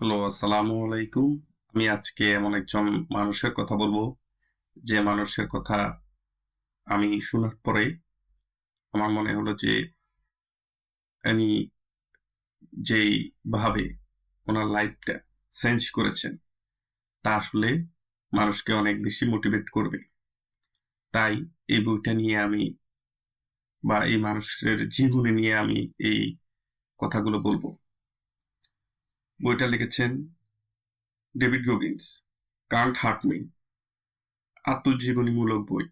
Hello, আসসালামু আলাইকুম। আমি আজকে এমন একজন মানুষের কথা বলব, যে মানুষের কথা আমি শোনার পরে আমার মনে হলো যে উনি যেই ভাবে ওনার লাইফটা চেঞ্জ করেছেন, তা আসলে মানুষকে অনেক বেশি মোটিভেট করবে। তাই এই বইটা নিয়ে আমি বা এই মানুষের জীবনী নিয়ে আমি এই কথাগুলো বলব। বইটা লিখেছেন David Goggins, can't hurt me আত্মজীবনীমূলক বই।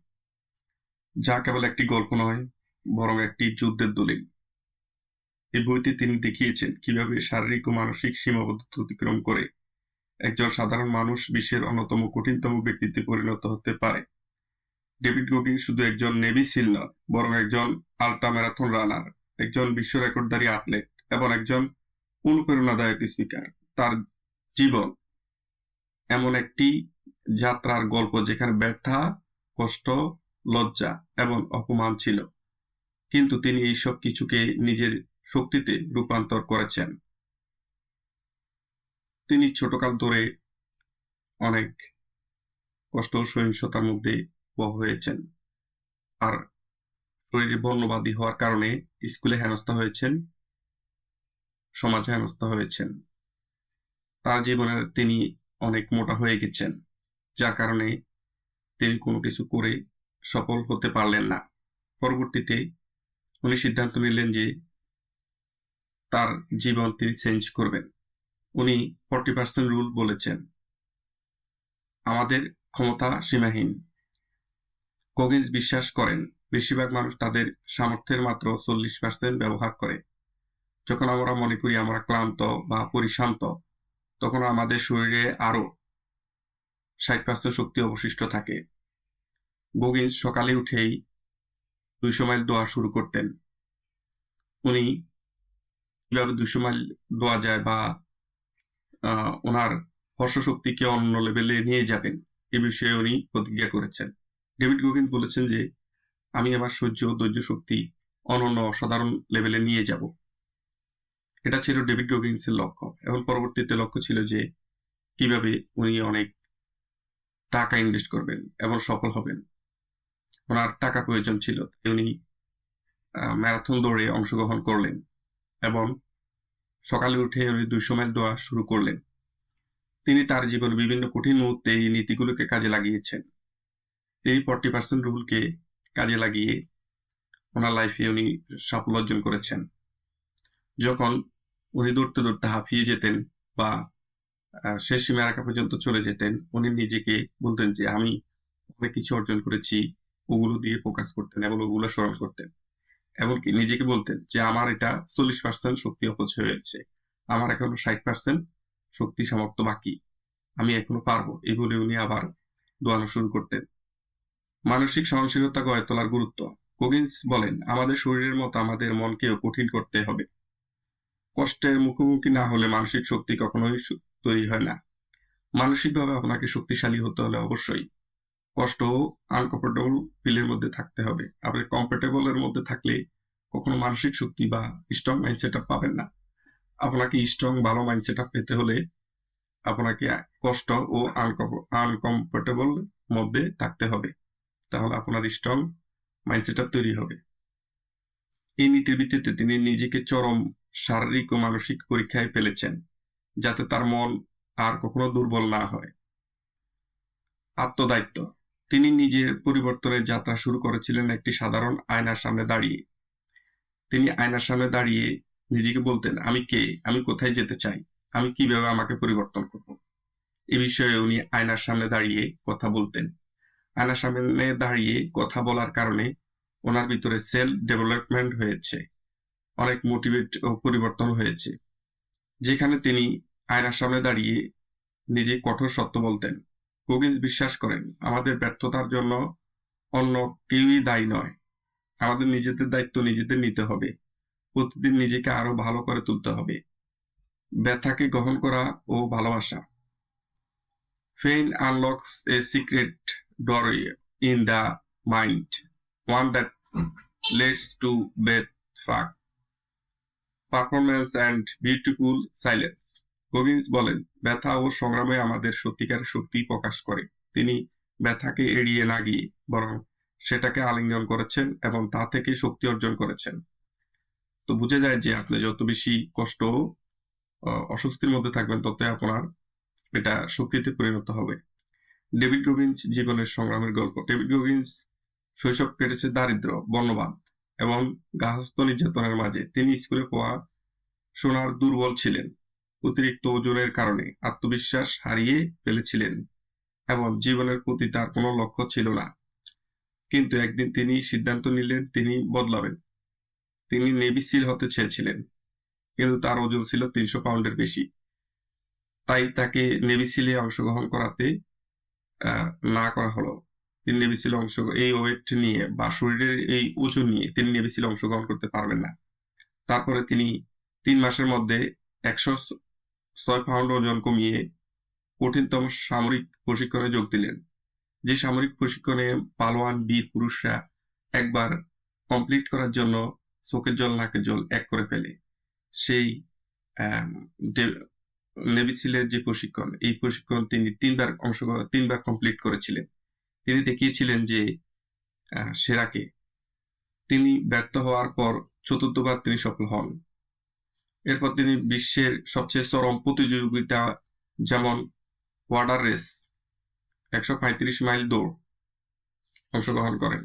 যা কেবল একটি গল্প নয়, বরং একটি যুদ্ধের দলিল। এই বইতে তিনি দেখিয়েছেন কীভাবে শারীরিক ও মানসিক সীমাবদ্ধতা অতিক্রম করে একজন সাধারণ মানুষ বিশ্বের অন্যতম কঠিনতম ব্যক্তিত্বে পরিণত হতে পারে। ডেভিড গোগিন শুধু একজন নেভি সিল বরং একজন আল্ট্রা ম্যারাথন রানার, একজন বিশ্ব রেকর্ডধারী অ্যাথলেট এবং একজন অনুপ্রেরণাদায়ক স্পিকার তার জীবন। এমন একটি যাত্রার গল্প যেখানে ব্যথা, কষ্ট, লজ্জা এবং অপমান ছিল। কিন্তু তিনি এই সব কিছুকে নিজের শক্তিতে রূপান্তর করেছেন। তিনি ছোটকাল ধরে অনেক কষ্ট সহিংসতার মধ্যে হয়েছেন। আর শরীরে বর্ণবাদী হওয়ার কারণে স্কুলে হেনস্থা হয়েছেন। সমাজে হেনস্থা হয়েছেন। তার জীবনে তিনি অনেক মোটা হয়ে গেছেন, যার কারণে তিনি কোনো কিছু করে সফল হতে পারলেন না। পরবর্তীতে উনি সিদ্ধান্ত নিলেন যে তার জীবন তিনি চেঞ্জ করবেন। উনি ফর্টি পার্সেন্ট রুল বলেছেন, আমাদের ক্ষমতা সীমাহীন। কোগিন্স বিশ্বাস করেন, বেশিরভাগ মানুষ তাদের সামর্থ্যের মাত্র চল্লিশ পার্সেন্ট ব্যবহার করে। যখন আমরা মনে করি আমরা ক্লান্ত বা পরিশান্ত, তখন আমাদের শরীরে আরও ষাট পার্সেন্ট শক্তি অবশিষ্ট থাকে। গোগিন্স সকালে উঠেই দুইশো মাইল দোয়া শুরু করতেন। উনি কীভাবে দুশো মাইল দোয়া যায় বা ওনার হর্ষ শক্তিকে অন্য লেভেলে নিয়ে যাবেন, এ বিষয়ে উনি প্রতিজ্ঞা করেছেন। ডেভিড গোগিন্স বলেছেন যে, আমি আমার সহ্য ধৈর্য শক্তি অনন্য অসাধারণ লেভেলে নিয়ে যাব। এটা ছিল ডেভিড গোগিন্সের লক্ষ্য। এবং পরবর্তীতে লক্ষ্য ছিল যে কীভাবে উনি অনেক টাকা ইনভেস্ট করবেন এবং সফল হবেন। ওনার টাকা প্রয়োজন ছিল উনি ম্যারাথন দৌড়ে অংশগ্রহণ করলেন এবং সকালে উঠে উনি দুইশো মাইল দোয়া শুরু করলেন। তিনি তার জীবনে বিভিন্ন কঠিন মুহূর্তে এই নীতিগুলোকে কাজে লাগিয়েছেন। তিনি ফর্টি পার্সেন্ট রুলকে কাজে লাগিয়ে ওনার লাইফে উনি সাফল্য অর্জন করেছেন। যখন উনি দৌড়তে দৌড়তে হাঁফিয়ে যেতেন বা শেষ সীমা রাখা পর্যন্ত চলে যেতেন। উনি নিজেকে বলতেন যে, আমি অনেক কিছু অর্জন করেছি, ওগুলো দিয়ে ফোকাস করতেন এবং ওগুলো স্মরণ করতেন। এমনকি নিজেকে বলতেন যে, আমার এটা চল্লিশ পার্সেন্ট শক্তি অপচয় হয়েছে আমার এখনও ষাট পার্সেন্ট শক্তি সামর্থ্য বাকি। আমি এখনও পারব। এই বলে উনি আবার দোয়ানো শুরু করতেন। মানসিক সহনশীলতা গড়ে তোলার গুরুত্ব। কোগিন্স বলেন, আমাদের শরীরের মতো আমাদের মনকেও কঠিন করতে হবে। কষ্টের মুখোমুখি না হলে মানসিক শক্তি কখনোই তৈরি হয় না। মানসিকভাবে আপনাকে শক্তিশালী হতে হলে অবশ্যই কষ্ট আনকমফোর্টেবল ফিলের মধ্যে থাকতে হবে। আপনি কমফোর্টেবল এর মধ্যে থাকলে কখনো মানসিক শক্তি বা স্ট্রং মাইন্ডসেট আপ পাবেন না। আপনাকে স্ট্রং ভালো মাইন্ডসেট আপ পেতে হলে আপনাকে কষ্ট ও আনকমফোর্টেবল মধ্যে থাকতে হবে। তাহলে আপনার স্ট্রং মাইন্ডসেট আপ তৈরি হবে। এই নীতির ভিত্তিতে তিনি নিজেকে চরম শারীরিক ও মানসিক পরীক্ষায় ফেলেছেন, যাতে তার মন আর কখনো দুর্বল না হয়। আত্মদায়িত্ব। তিনি নিজের পরিবর্তনের যাত্রা শুরু করেছিলেন একটি সাধারণ আয়নার সামনে দাঁড়িয়ে। তিনি আয়নার সামনে দাঁড়িয়ে নিজেকে বলতেন, আমি কে? আমি কোথায় যেতে চাই? আমি কীভাবে আমাকে পরিবর্তন করব? এ বিষয়ে উনি আয়নার সামনে দাঁড়িয়ে কথা বলতেন। আয়নার সামনে দাঁড়িয়ে কথা বলার কারণে ওনার ভিতরে সেলফ ডেভেলপমেন্ট হয়েছে। অনেক মোটিভেট ও পরিবর্তন হয়েছে। যেখানে তিনি আয়নার সামনে দাঁড়িয়ে নিজে কঠোর সত্য বলতেন। কোগিন্স বিশ্বাস করেন, আমাদের ব্যর্থতার জন্য অন্য কেউই দায়ী নয়। আমাদের নিজেদের দায়িত্ব নিজেদের নিতে হবে। প্রতিদিন নিজেকে আরও ভালো করে তুলতে হবে। ব্যথাকে গ্রহণ করা ও ভালোবাসা। Pain unlocks a secret door in the mind, one that leads to both peak. Performance and beautiful silence Goggins বলেন, ব্যথা ও সংগ্রামে আমাদের সত্যিকার শক্তি প্রকাশ করে। তিনি ব্যথাকে এড়িয়ে না গিয়ে বরং সেটাকে আলিঙ্গন করেছেন এবং তা থেকে শক্তি অর্জন করেছেন। তো বুঝে যায় যে আপনি যত বেশি কষ্ট অস্বস্তির মধ্যে থাকবেন ততই আপনার এটা শক্তিতে পরিণত হবে। ডেভিড গগিন্স জীবনের সংগ্রামের গল্প। ডেভিড গগিন্স শৈশব কেটেছে দারিদ্র, বর্ণবাদ এবং গার্হস্থ্য নির্যাতনের মাঝে। তিনি স্কুলে পড়াশোনার দুর্বল ছিলেন। অতিরিক্ত ওজনের কারণে আত্মবিশ্বাস হারিয়ে ফেলেছিলেন এবং জীবনের প্রতি তার কোনো লক্ষ্য ছিল না। কিন্তু একদিন তিনি সিদ্ধান্ত নিলেন, তিনি বদলাবেন। তিনি নেভি সিল হতে চেয়েছিলেন। কিন্তু তার ওজন ছিল ৩০০ পাউন্ডের বেশি। তাই তাকে নেভি সিলে অংশগ্রহণ করাতে না করা হলো। তিনি নেভি সিলে অংশ এই ওয়েট নিয়ে বা শরীরের এই ওজন নিয়ে তিনি নেভি সিলে অংশগ্রহণ করতে পারবেন না। তারপরে তিনি ৩ মাসের মধ্যে ১০৬ পাউন্ড ওজন কমিয়ে কঠিনতম সামরিক প্রশিক্ষণে যোগ দিলেন। যে সামরিক প্রশিক্ষণে পালোয়ান বীর পুরুষরা একবার কমপ্লিট করার জন্য চোখের জল নাকের জল এক করে ফেলে। সেই আ ডে নেভি সিলের যে প্রশিক্ষণ, এই প্রশিক্ষণ তিনি ৩ বার অংশগ্রহণ ৩ বার কমপ্লিট করেছিলেন। তিনি দেখিয়েছিলেন যে আ সেরা তিনি ব্যর্থ হওয়ার পর চতুর্থবার তিনি সফল হন। এরপর তিনি বিশ্বের সবচেয়ে চরম প্রতিযোগিতা যেমন ওয়াটার রেস ১৩৫ মাইল দৌড় অংশগ্রহণ করেন।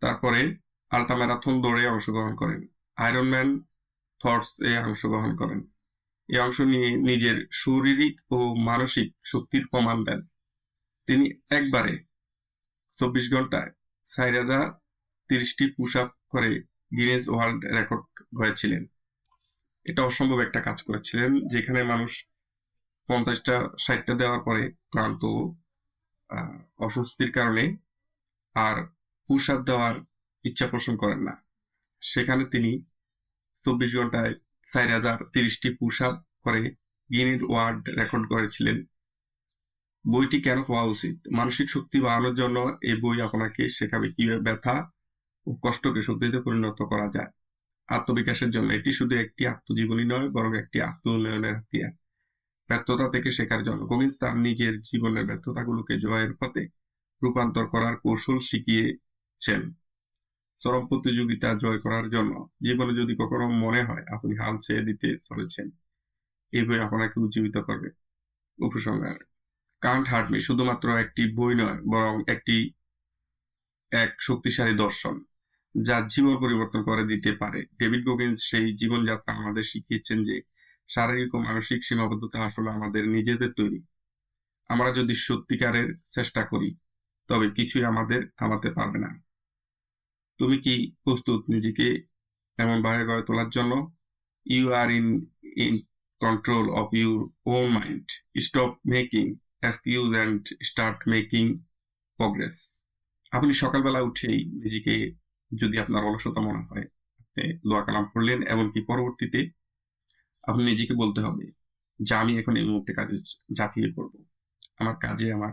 তারপরে আল্ট্রা ম্যারাথন দৌড়ে অংশগ্রহণ করেন। আয়রনম্যান থটস এ অংশগ্রহণ করেন। এ অংশ নিয়ে নিজের শারীরিক ও মানসিক শক্তির প্রমাণ দেন। তিনি একবারে ২৪ ঘন্টায় ৪০৩০ টি পুশ আপ করে গিনেস ওয়ার্ল্ড রেকর্ড গড়েছিলেন। এটা অসম্ভব একটা কাজ করেছিলেন, যেখানে মানুষ পঞ্চাশটা, ষাটটা দেওয়ার পরে ক্লান্ত অস্বস্তির কারণে আর পুশ আপ দেওয়ার ইচ্ছা পোষণ করেন না। সেখানে তিনি ২৪ ঘন্টায় ৪০৩০ তিরিশটি পুশ আপ করে গিনেস ওয়ার্ল্ড রেকর্ড গড়েছিলেন। বইটি কেন পড়া উচিত? মানসিক শক্তি বাড়ানোর জন্য এই বই আপনাকে শেখাবে কীভাবে ব্যথা ও কষ্টকে শক্তিতে পরিণত করা যায়। আত্মবিকাশের জন্য এটি শুধু একটি আত্মজীবনী নয় বরং একটি আত্ম-উন্নয়নের হাতিয়ার। ব্যর্থতা থেকে শেখার জন্য গগিন্স তার নিজের জীবনের ব্যর্থতাগুলোকে জয়ের পথে রূপান্তর করার কৌশল শিখিয়েছেন। চরম প্রতিযোগিতা জয় করার জন্য জীবনে যদি কখনো মনে হয় আপনি হাল ছেড়ে দিতে চলেছেন, এই বই আপনাকে উজ্জীবিত করবে। উপসংহার কান্ট হার্ট মি শুধুমাত্র একটি বই নয়, বরং একটি, এক শক্তিশালী দর্শন, যা জীবন পরিবর্তন করে দিতে পারে। ডেভিড গগিন্স সেই জীবনযাত্রা আমাদের শিখিয়েছেন যে, শারীরিক ও মানসিক সীমাবদ্ধতা আসলে আমাদের নিজেদের তৈরি। আমরা যদি সত্যিকারের চেষ্টা করি, তবে কিছুই আমাদের থামাতে পারবে না। তুমি কি প্রস্তুত নিজেকে এমনভাবে গড়ে তোলার জন্য? You are in in control of your own mind. Stop making excuse and start making progress. আপনি সকালবেলা উঠেই নিজেকে যদি আপনার অলসতা মনে হয়, আপনি দোয়া কালাম পড়লেন এমনকি পরবর্তীতে আপনি নিজেকে বলতে হবে যে আমি এখন এই মুহূর্তে কাজে ঝাঁপিয়ে পড়ব। আমার কাজে আমার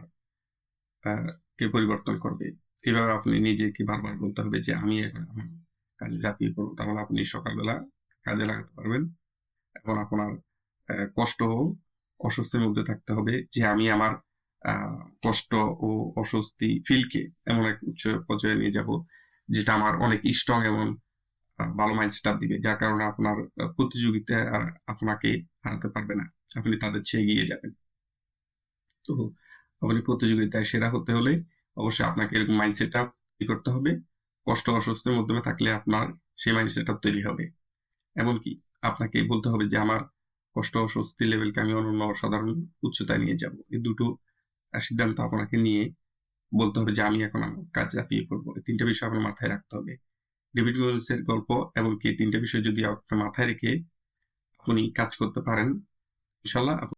কে পরিবর্তন করবে। এভাবে আপনি নিজেকে বারবার বলতে হবে যে আমি এখন আমার কাজে ঝাঁপিয়ে পড়ব। তাহলে আপনি সকালবেলা কাজে লাগাতে পারবেন এবং আপনার কষ্ট অস্বস্তির মধ্যে থাকতে হবে যে আমি আমার কষ্ট ও অস্বস্তি ফিলকে এমন এক উচ্চ পর্যায়ে নিয়ে যাব যেটা আমার অনেক স্ট্রং এবং ভালো মাইন্ড সেটআপ দিবে। যার কারণে আপনার প্রতিযোগিতা আর আপনাকে হারাতে পারবে না। আপনি তাদের চেয়ে এগিয়ে যাবেন। তো আপনি প্রতিযোগিতায় সেরা হতে হলে অবশ্যই আপনাকে এরকম মাইন্ড সেটআপ তৈরি করতে হবে। কষ্ট অস্বস্তির মাধ্যমে থাকলে আপনার সেই মাইন্ড সেটআপ তৈরি হবে। এমনকি আপনাকে বলতে হবে যে আমার কষ্ট অস্বস্তি লেভেলকে আমি অন্য অসাধারণ উচ্চতায় নিয়ে যাব। এই দুটো সিদ্ধান্ত আপনাকে নিয়ে বলতে হবে যে আমি এখন আমার কাজ চাপিয়ে করব এই তিনটা বিষয় আপনার মাথায় রাখতে হবে। ডেভিড গগিন্স এর গল্প এবং কি তিনটা বিষয় যদি আপনার মাথায় রেখে আপনি কাজ করতে পারেন, ইনশাআল্লাহ আপ